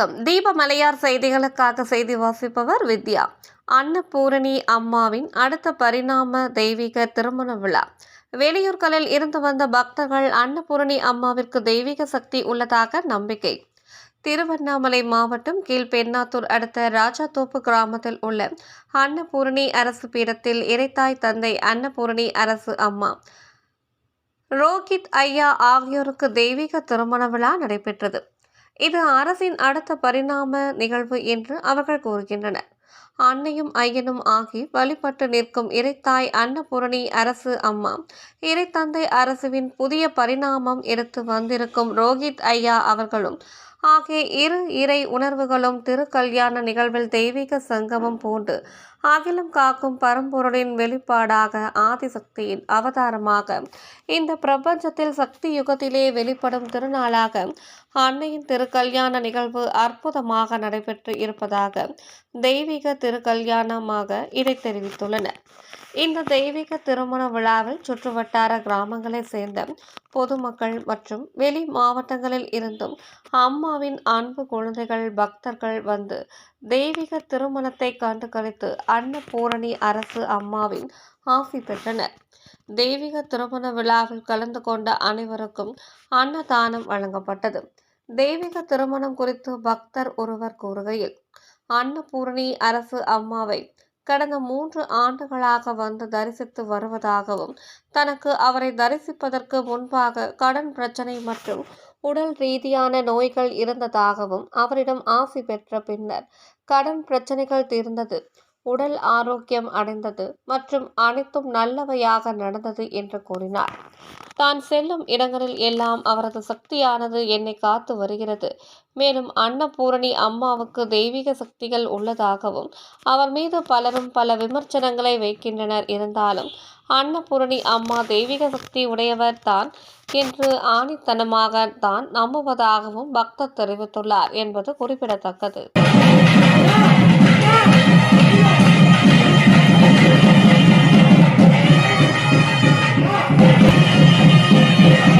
வணக்கம். தீபமலையார் செய்திகளுக்காக செய்தி வாசிப்பவர் வித்யா. அன்னபூரணி அம்மாவின் அடுத்த பரிணாம தெய்வீக திருமண விழா. வெளியூர்களில் இருந்து வந்த பக்தர்கள் அன்னபூரணி அம்மாவிற்கு தெய்வீக சக்தி உள்ளதாக நம்பிக்கை. திருவண்ணாமலை மாவட்டம் கீழ்பெண்ணாத்தூர் அடுத்த ராஜாத்தோப்பு கிராமத்தில் உள்ள அன்னபூரணி அரசு பீடத்தில் இறைத்தாய் தந்தை அன்னபூரணி அரசு அம்மா. ரோஹித் ஐயா ஆகியோருக்கு தெய்வீக திருமண விழா நடைபெற்றது. இது அரசின் அடுத்த பரிணாம நிகழ்வு என்று அவர்கள் கூறுகின்றனர். அன்னையும் ஐயனும் ஆகி வழிபட்டு நிற்கும் இறைத்தாய் அன்னபூரணி அரசு அம்மா. இறைத்தந்தை அரசுவின் புதிய பரிணாமம் எடுத்து வந்திருக்கும் ரோஹித் ஐயா அவர்களும் ஆகிய இரு இறை உணர்வுகளும் திருக்கல்யாண நிகழ்வில் தெய்வீக சங்கமம் பூண்டு அகிலம் காக்கும் பரம்பொருளின் வெளிப்பாடாக ஆதிசக்தியின் அவதாரமாக. இந்த பிரபஞ்சத்தில் சக்தி யுகத்திலே வெளிப்படும் திருநாளாக அன்னையின் திருக்கல்யாண நிகழ்வு அற்புதமாக நடைபெற்று இருப்பதாக தெய்வீக திருக்கல்யாணமாக இதை தெரிவித்துள்ளனர் இந்த தெய்வீக திருமண விழாவில் சுற்றுவட்டார கிராமங்களைச் சேர்ந்த பொதுமக்கள் மற்றும் வெளி மாவட்டங்களில் இருந்தும் அம்மாவின் அன்பு குழந்தைகள் பக்தர்கள் வந்து தெய்வீக திருமணத்தை கண்டு கழித்து அன்னபூரணி அரசு அம்மாவின் ஆசி பெற்றனர். தெய்வீக திருமண விழாவில் கலந்து கொண்ட அனைவருக்கும் அன்னதானம் வழங்கப்பட்டது. தெய்வீக திருமணம் குறித்து பக்தர் ஒருவர் கூறுகையில் அன்னபூரணி அரசு அம்மாவை கடந்த மூன்று ஆண்டுகளாக வந்து தரிசித்து வருவதாகவும் தனக்கு அவரை தரிசிப்பதற்கு முன்பாக கடன் பிரச்சனை மற்றும் உடல் ரீதியான நோய்கள் இருந்ததாகவும் அவரிடம் ஆசி பெற்ற பின்னர் கடன் பிரச்சனைகள் தீர்ந்தது. உடல் ஆரோக்கியம் அடைந்தது மற்றும் அனைத்தும் நல்லவையாக நடந்தது என்று கூறினார். தான் செல்லும் இடங்களில் எல்லாம் அவரது சக்தியானது என்னை காத்து வருகிறது. மேலும் அன்னபூரணி அம்மாவுக்கு தெய்வீக சக்திகள் உள்ளதாகவும் அவர் மீது பலரும் பல விமர்சனங்களை வைக்கின்றனர். இருந்தாலும் அன்னபூரணி அம்மா தெய்வீக சக்தி உடையவர் தான் என்று ஆணித்தனமாக தான் நம்புவதாகவும் பக்தர் தெரிவித்துள்ளார் என்பது குறிப்பிடத்தக்கது. Yeah.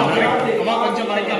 అమ్మా కొంచెం మనకి